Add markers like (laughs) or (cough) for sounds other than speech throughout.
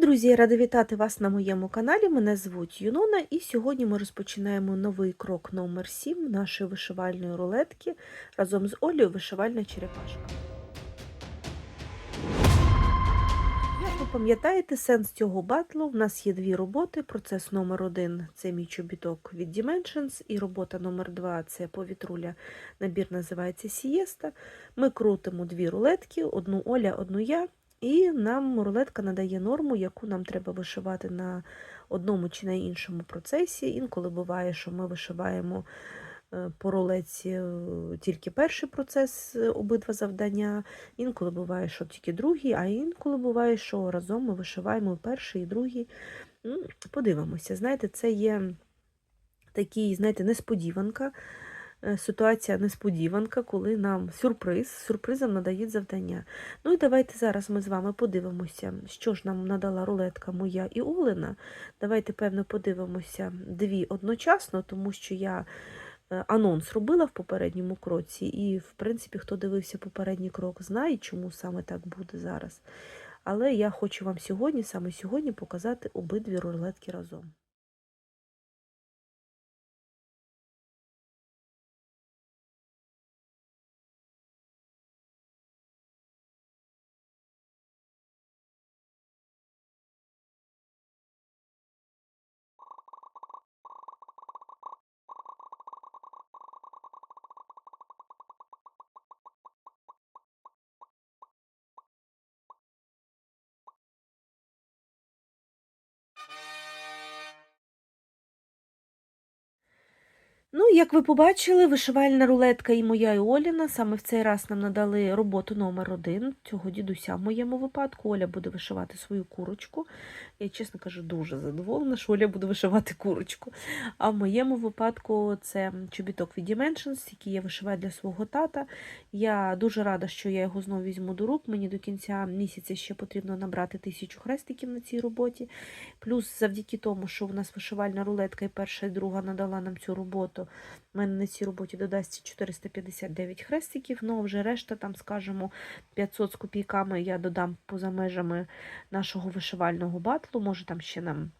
Друзі! Рада вітати вас на моєму каналі. Мене звуть Юнона, і сьогодні ми розпочинаємо новий крок номер 7 нашої вишивальної рулетки разом з Олею вишивальна черепашка. Як ви пам'ятаєте, сенс цього батлу в нас є дві роботи. Процес номер один це мій чобіток від Dimensions, і робота номер два це повітруля. Набір називається Сієста. Ми крутимо дві рулетки: одну Оля, одну я. І нам рулетка надає норму, яку нам треба вишивати на одному чи на іншому процесі. Інколи буває, що ми вишиваємо е, по рулетці е, тільки перший процес, е, обидва завдання. Інколи буває, що тільки другий, а інколи буває, що разом ми вишиваємо перший і другий. Подивимося, знаєте, це є такий, знаєте, несподіванка. Е, Ситуація несподіванка, коли нам сюрприз, сюрпризом надають завдання. Ну і давайте зараз ми з вами подивимося, що ж нам надала рулетка моя і Олена. Давайте, певно, подивимося дві одночасно, тому що я е, анонс робила в попередньому кроці, і, в принципі, хто дивився попередній крок, знає, чому саме так буде зараз. Але я хочу вам сьогодні, саме сьогодні, показати обидві рулетки разом. Yeah. Ну, як ви побачили, вишивальна рулетка і моя і Оліна. Саме в цей раз нам надали роботу номер один цього дідуся в моєму випадку. Оля буде вишивати свою курочку. Я, чесно кажу, дуже задоволена, що Оля буде вишивати курочку. А в моєму випадку це чобіток від Dimensions, який я вишиваю для свого тата. Я дуже рада, що я його знову візьму до рук. Мені до кінця місяця ще потрібно набрати тисячу хрестиків на цій роботі. Плюс, завдяки тому, що в нас вишивальна рулетка і перша, і друга надала нам цю роботу. У мене на цій роботі додасться 459 хрестиків, ну а вже решта, там, скажімо, 500 з копійками я додам поза межами нашого вишивального батлу. Може, там ще нам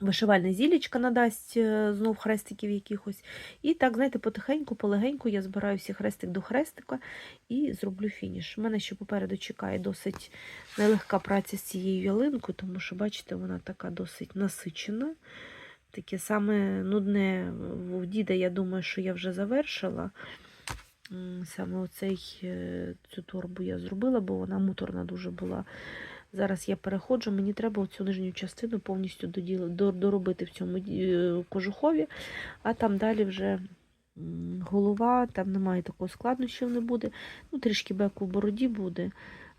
вишивальна зілічка надасть е, знов хрестиків якихось. І так, знаєте, потихеньку, полегеньку я збираю всі хрестик до хрестика і зроблю фініш. У мене ще попереду чекає досить нелегка праця з цією ялинкою, тому що, бачите, вона така досить насичена. Таке саме нудне в діда, я думаю, що я вже завершила. Саме оцей, е, цю торбу я зробила, бо вона муторна дуже була. Зараз я переходжу, мені треба цю нижню частину повністю доробити в цьому е, кожухові, а там далі вже голова, там немає такого складнощів не буде. Ну, трішки беку в бороді буде,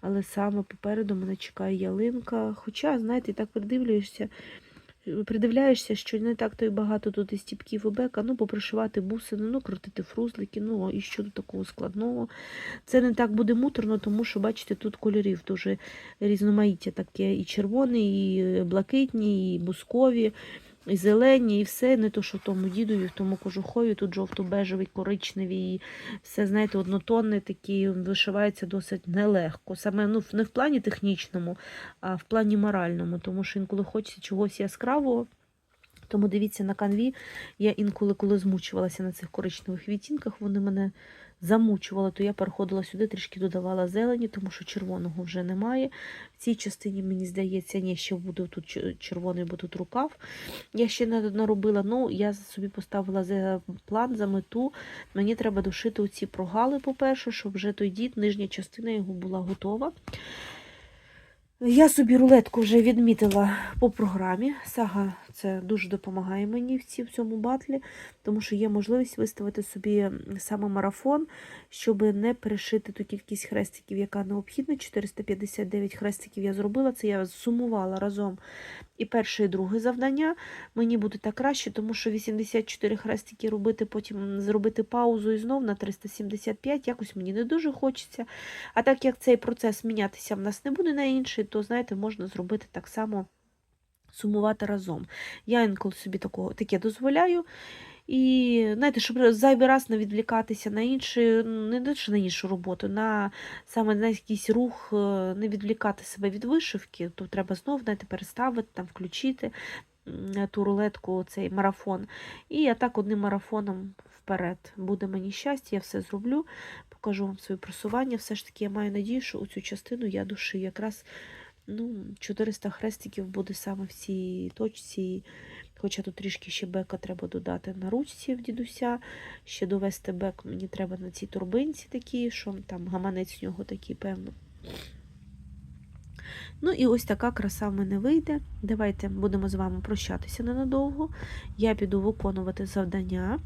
але саме попереду мене чекає ялинка. Хоча, знаєте, так придивлюєшся, придивляєшся, що не так то й багато тут і стіпків і бека, ну, попришивати бусини, ну, крутити фрузлики, ну, і що тут такого складного. Це не так буде муторно, тому що, бачите, тут кольорів дуже різноманіття таке, і червоний, і блакитні, і бускові, і зелені, і все, не то, що в тому дідові, в тому кожухові, тут жовто-бежевий, коричневий, і все, знаєте, однотонне такі, вишивається досить нелегко. Саме ну, не в плані технічному, а в плані моральному, тому що інколи хочеться чогось яскравого. Тому дивіться на канві, я інколи, коли змучувалася на цих коричневих відтінках, вони мене замучували, то я переходила сюди, трішки додавала зелені, тому що червоного вже немає. В цій частині, мені здається, ні, ще буде тут червоний, бо тут рукав. Я ще не наробила, ну, я собі поставила за план, за мету. Мені треба дошити оці прогали, по-перше, щоб вже той дід, нижня частина його була готова. Я собі рулетку вже відмітила по програмі. Сага це дуже допомагає мені в цьому батлі, тому що є можливість виставити собі саме марафон, щоб не перешити ту кількість хрестиків, яка необхідна. 459 хрестиків я зробила. Це я сумувала разом і перше, і друге завдання. Мені буде так краще, тому що 84 хрестики робити, потім зробити паузу і знов на 375. Якось мені не дуже хочеться. А так як цей процес мінятися в нас не буде на інший, то знаєте, можна зробити так само сумувати разом. Я інколи собі такого, таке дозволяю. І знаєте, щоб зайвий раз не відвлікатися на інші, не на іншу роботу, на саме на якийсь рух, е, не відвлікати себе від вишивки, то треба знов знаєте, переставити, там, включити ту рулетку, цей марафон. І я так одним марафоном вперед. Буде мені щастя, я все зроблю, покажу вам своє просування. Все ж таки, я маю надію, що у цю частину я душі. Якраз ну, 400 хрестиків буде саме в цій точці. Хоча тут трішки ще бека треба додати на ручці в дідуся. Ще довести бек мені треба на цій турбинці такі, що там гаманець у нього такий, певно. Ну і ось така краса в мене вийде. Давайте будемо з вами прощатися ненадовго. Я піду виконувати завдання.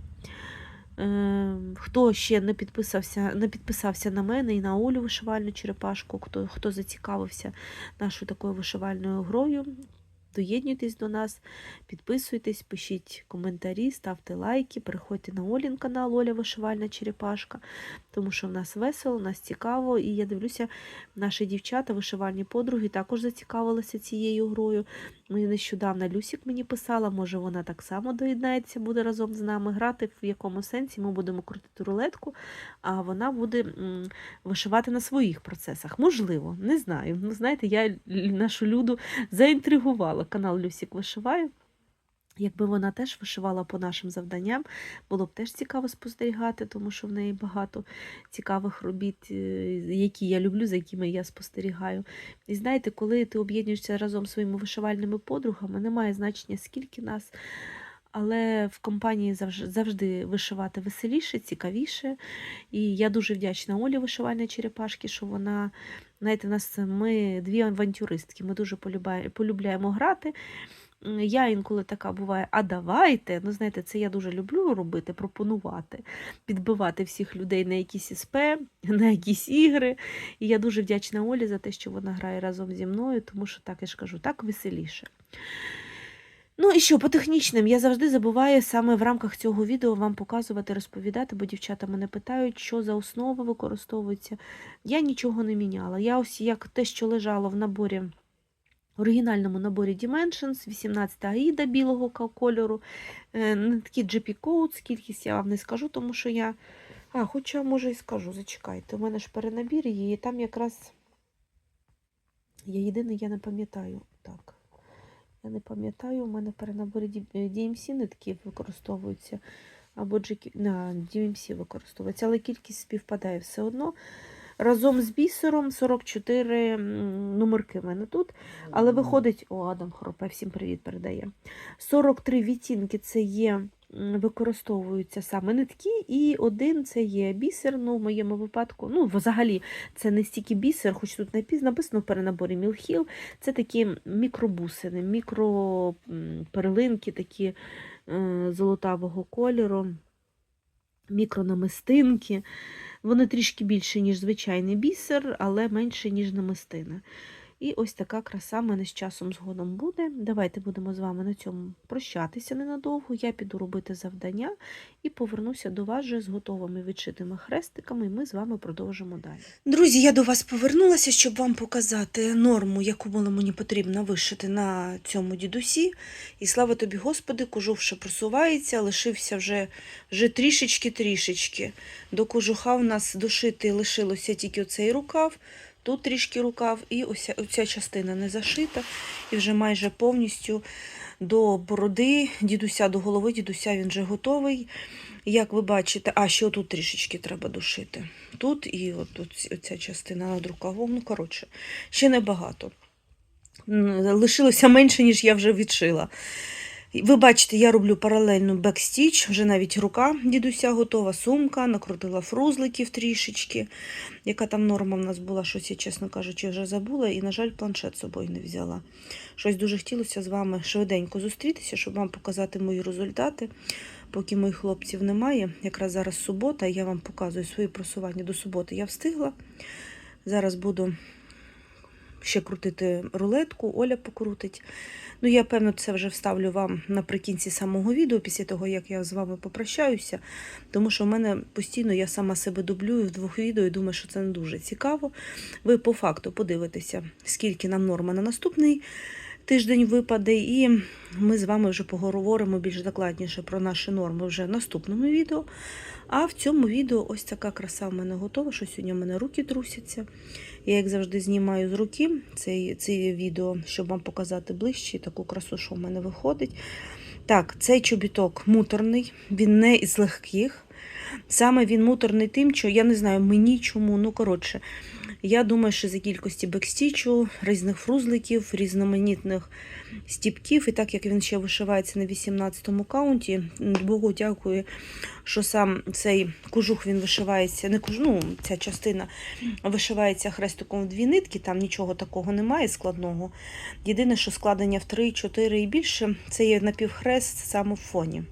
Е, Хто ще не підписався, не підписався на мене і на Олю вишивальну черепашку, хто, хто зацікавився нашою такою вишивальною грою, доєднуйтесь до нас, підписуйтесь, пишіть коментарі, ставте лайки, переходьте на Олін канал Оля Вишивальна Черепашка, тому що в нас весело, в нас цікаво. І я дивлюся, наші дівчата, вишивальні подруги, також зацікавилися цією грою. Мені нещодавно Люсік мені писала, може вона так само доєднається, буде разом з нами грати. В якому сенсі ми будемо крутити рулетку, а вона буде вишивати на своїх процесах. Можливо, не знаю. Ну, знаєте, я нашу люду заінтригувала. Канал Люсік вишиває. Якби вона теж вишивала по нашим завданням, було б теж цікаво спостерігати, тому що в неї багато цікавих робіт, е, які я люблю, за якими я спостерігаю. І знаєте, коли ти об'єднуєшся разом зі своїми вишивальними подругами, немає значення, скільки нас, але в компанії завжди вишивати веселіше, цікавіше. І я дуже вдячна Олі вишивальної черепашки, що вона, знаєте, нас ми дві авантюристки, ми дуже полюбляємо грати. Я інколи така буває, а давайте. Ну, знаєте, це я дуже люблю робити, пропонувати, підбивати всіх людей на якісь СП, (laughs) на якісь ігри. І я дуже вдячна Олі за те, що вона грає разом зі мною, тому що так я ж кажу, так веселіше. Ну і що, по технічним, я завжди забуваю саме в рамках цього відео вам показувати, розповідати, бо дівчата мене питають, що за основи використовуються. Я нічого не міняла. Я ось як те, що лежало в наборі оригінальному наборі Dimensions, 18 аїда білого кольору. Е, Не такий GP Codes, кількість я вам не скажу, тому що я. А, хоча, може, і скажу, зачекайте. У мене ж перенабір її, і там якраз. Я єдине, я не пам'ятаю. Так. Я не пам'ятаю, у мене при перенаборі D- е, DMC нитки використовуються, або GQ, на DMC використовується, але кількість співпадає все одно. Разом з бісером 44 номерки в мене тут. Але виходить, о, Адам Хропе, всім привіт передає. 43 відтінки це є, використовуються саме нитки, і один це є бісер. Ну, в моєму випадку, ну, взагалі, це не стільки бісер, хоч тут написано в перенаборі Мілхіл. Це такі мікробусини, мікроперлинки, такі е, золотавого кольору, мікронамистинки. Вони трішки більше, ніж звичайний бісер, але менше, ніж намистина. І ось така краса мене з часом згодом буде. Давайте будемо з вами на цьому прощатися ненадовго. Я піду робити завдання і повернуся до вас вже з готовими відшитими хрестиками, і ми з вами продовжимо далі. Друзі, я до вас повернулася, щоб вам показати норму, яку було мені потрібно вишити на цьому дідусі. І слава тобі, Господи, кожух просувається, лишився вже, вже трішечки-трішечки. До кожуха в нас дошити лишилося тільки оцей рукав, тут трішки рукав, і ось оця частина не зашита, і вже майже повністю до бороди, дідуся до голови, дідуся він вже готовий. Як ви бачите, а ще тут трішечки треба дошити. Тут і от оця частина над рукавом. Ну, коротше, ще небагато. Лишилося менше, ніж я вже відшила. Ви бачите, я роблю паралельно бекстіч, вже навіть рука дідуся готова, сумка, накрутила фрузликів трішечки. Яка там норма в нас була, щось я, чесно кажучи, вже забула, і, на жаль, планшет з собою не взяла. Щось дуже хотілося з вами швиденько зустрітися, щоб вам показати мої результати. Поки моїх хлопців немає, якраз зараз субота, я вам показую свої просування до суботи. Я встигла. Зараз буду ще крутити рулетку, Оля покрутить. Ну, я, певно, це вже вставлю вам наприкінці самого відео, після того, як я з вами попрощаюся. Тому що в мене постійно я сама себе дублюю в двох відео і думаю, що це не дуже цікаво. Ви по факту подивитеся, скільки нам норма на наступний тиждень випаде, і ми з вами вже поговоримо більш докладніше про наші норми вже в наступному відео. А в цьому відео ось така краса в мене готова, що сьогодні в мене руки трусяться. Я, як завжди, знімаю з руки це, це відео, щоб вам показати ближче таку красу, що в мене виходить. Так, цей чобіток муторний, він не із легких. Саме він муторний тим, що я не знаю мені чому. Ну, коротше, я думаю, що за кількості бекстічу, різних фрузликів, різноманітних стіпків, і так як він ще вишивається на 18-му каунті, Богу дякую, що сам цей кожух він вишивається, не кожух, ну, ця частина вишивається хрестиком в дві нитки, там нічого такого немає складного. Єдине, що складення в 3, 4 і більше, це є напівхрест саме в фоні.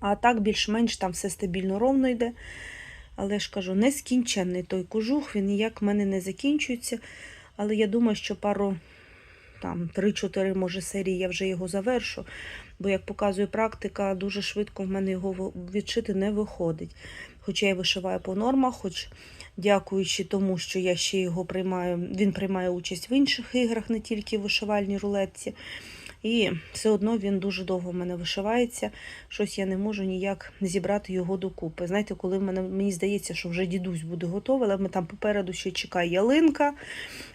А так більш-менш там все стабільно ровно йде. Але ж кажу, нескінченний той кожух, він ніяк в мене не закінчується. Але я думаю, що пару там 3-4 може серії я вже його завершу. Бо, як показує практика, дуже швидко в мене його відшити не виходить. Хоча я вишиваю по нормах, хоч дякуючи тому, що я ще його приймаю, він приймає участь в інших іграх, не тільки в вишивальній рулетці. І все одно він дуже довго в мене вишивається. Щось я не можу ніяк зібрати його докупи. Знаєте, коли в мене мені здається, що вже дідусь буде готовий, але ми там попереду ще чекає ялинка.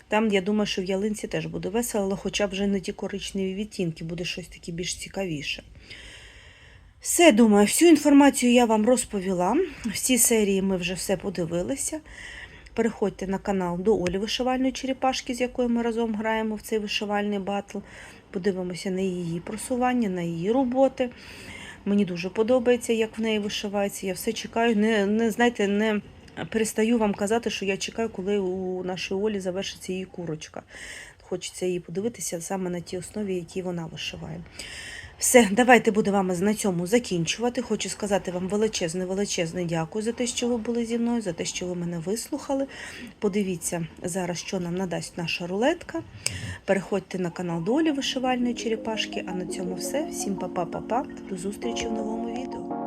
Там я думаю, що в ялинці теж буде весело, але хоча б вже не ті коричневі відтінки, буде щось таке більш цікавіше. Все, думаю, всю інформацію я вам розповіла. В цій серії ми вже все подивилися. Переходьте на канал до Олі вишивальної черепашки, з якою ми разом граємо в цей вишивальний батл. Подивимося на її просування, на її роботи. Мені дуже подобається, як в неї вишивається. Я все чекаю. Не, не знаєте, не перестаю вам казати, що я чекаю, коли у нашої Олі завершиться її курочка. Хочеться її подивитися саме на тій основі, які вона вишиває. Все, давайте буду вами на цьому закінчувати. Хочу сказати вам величезне, величезне дякую за те, що ви були зі мною, за те, що ви мене вислухали. Подивіться зараз, що нам надасть наша рулетка. Переходьте на канал Долі вишивальної черепашки. А на цьому все. Всім па-па-па-па. До зустрічі в новому відео.